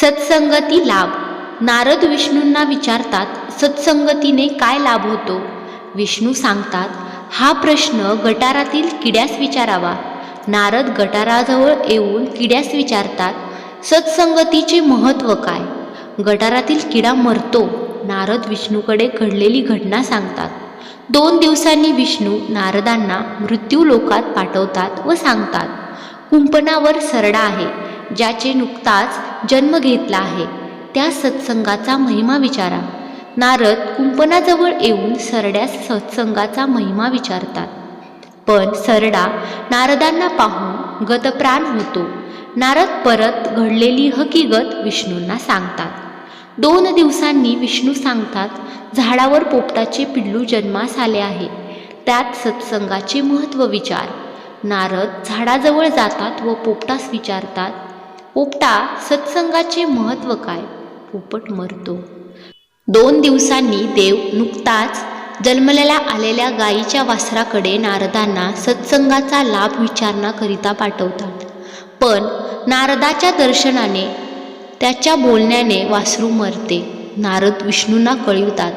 सत्संगती लाभ. नारद विष्णूंना विचारतात सत्संगतीने काय लाभ होतो? विष्णू सांगतात हा प्रश्न गटारातील किड्यास विचारावा. नारद गटाराजवळ येऊन किड्यास विचारतात सत्संगतीचे महत्त्व काय? गटारातील किडा मरतो नारद विष्णूकडे घडलेली घटना सांगतात. दोन दिवसांनी विष्णू नारदांना मृत्यू लोकात पाठवतात व सांगतात कुंपणावर सरडा आहे ज्याचे नुकताच जन्म घेतला आहे. त्या सत्संगाचा महिमा विचारा. नारद कुंपणाजवळ येऊन सरड्यास सत्संगाचा महिमा विचारतात. पण सरडा नारदांना पाहून गतप्राण होतो. नारद परत घडलेली हकीकत विष्णूंना सांगतात. दोन दिवसांनी विष्णू सांगतात झाडावर पोपटाचे पिल्लू जन्मास आले आहे. त्यात सत्संगाचे महत्त्व विचार. नारद झाडाजवळ जातात व पोपटास विचारतात पोपटा सत्संगाचे महत्त्व काय? पोपट मरतो. दोन दिवसांनी देव नुकताच जन्मलेल्या आलेल्या गायीच्या वासराकडे नारदांना सत्संगाचा लाभ विचारण्याकरिता पाठवतात. पण नारदाच्या दर्शनाने त्याच्या बोलण्याने वासरू मरते. नारद विष्णूंना कळवितात.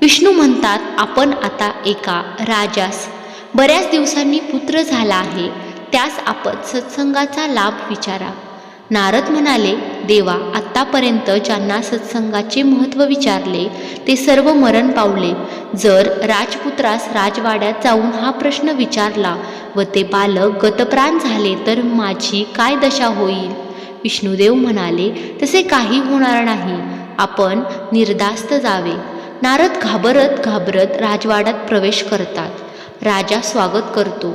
विष्णू म्हणतात आपण आता एका राजास बऱ्याच दिवसांनी पुत्र झाला आहे. त्यास आपण सत्संगाचा लाभ विचारा. नारद म्हणाले देवा आत्तापर्यंत ज्यांना सत्संगाचे महत्त्व विचारले ते सर्व मरण पावले. जर राजपुत्रास राजवाड्यात जाऊन हा प्रश्न विचारला व ते बालक गतप्राण झाले तर माझी काय दशा होईल? विष्णुदेव म्हणाले तसे काही होणार नाही. आपण निर्धास्त जावे. नारद घाबरत घाबरत राजवाड्यात प्रवेश करतात. राजा स्वागत करतो.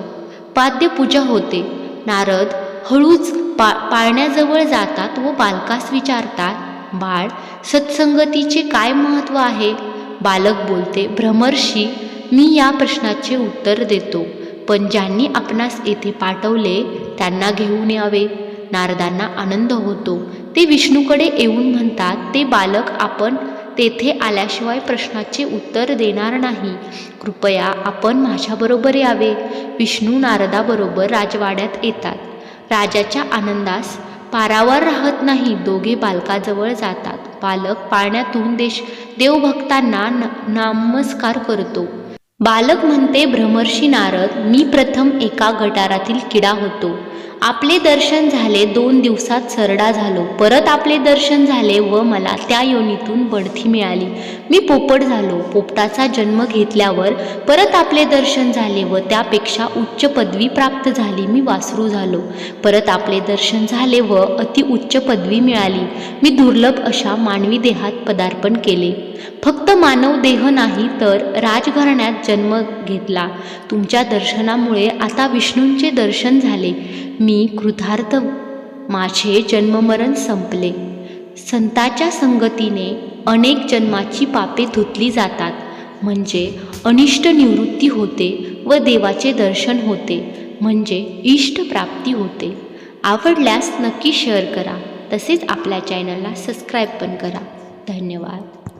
पाद्यपूजा होते. नारद हळूच पा पाळण्याजवळ जातात व बालकास विचारतात बाळ सत्संगतीचे काय महत्त्व आहे? बालक बोलते भ्रमर्षी मी या प्रश्नाचे उत्तर देतो पण ज्यांनी आपणास येथे पाठवले त्यांना घेऊन यावे. नारदांना आनंद होतो. ते विष्णूकडे येऊन म्हणतात ते बालक आपण तेथे आल्याशिवाय प्रश्नाचे उत्तर देणार नाही. कृपया आपण माझ्याबरोबर यावे. विष्णू नारदाबरोबर राजवाड्यात येतात. राजाच्या आनंदास पारावर राहत नाही. दोघे बालकाजवळ जातात. बालक पाळण्यातून देश देवभक्तांना नामस्कार नमस्कार करतो. बालक म्हणते भ्रमर्षी नारद मी प्रथम एका गटारातील किडा होतो. आपले दर्शन झाले दोन दिवसात सरडा झालो. परत आपले दर्शन झाले व मला त्या योनीतून बढती मिळाली. मी पोपट झालो. पोपटाचा जन्म घेतल्यावर परत आपले दर्शन झाले व त्यापेक्षा उच्च पदवी प्राप्त झाली. मी वासरू झालो. परत आपले दर्शन झाले व अति उच्च पदवी मिळाली. मी दुर्लभ अशा मानवी देहात पदार्पण केले. फक्त मानव देह नाही तर राजघराण्यात जन्म घेतला. तुमच्या दर्शनामुळे आता विष्णूंचे दर्शन झाले. मी कृतार्थ माझे जन्ममरण संपले. संताच्या संगतीने अनेक जन्माची पापे धुतली जातात. म्हणजे अनिष्ट निवृत्ती होते व देवाचे दर्शन होते. म्हणजे इष्ट प्राप्ती होते. आवडल्यास नक्की शेअर करा. तसेच आपल्या चॅनलला सबस्क्राईब पण करा. धन्यवाद.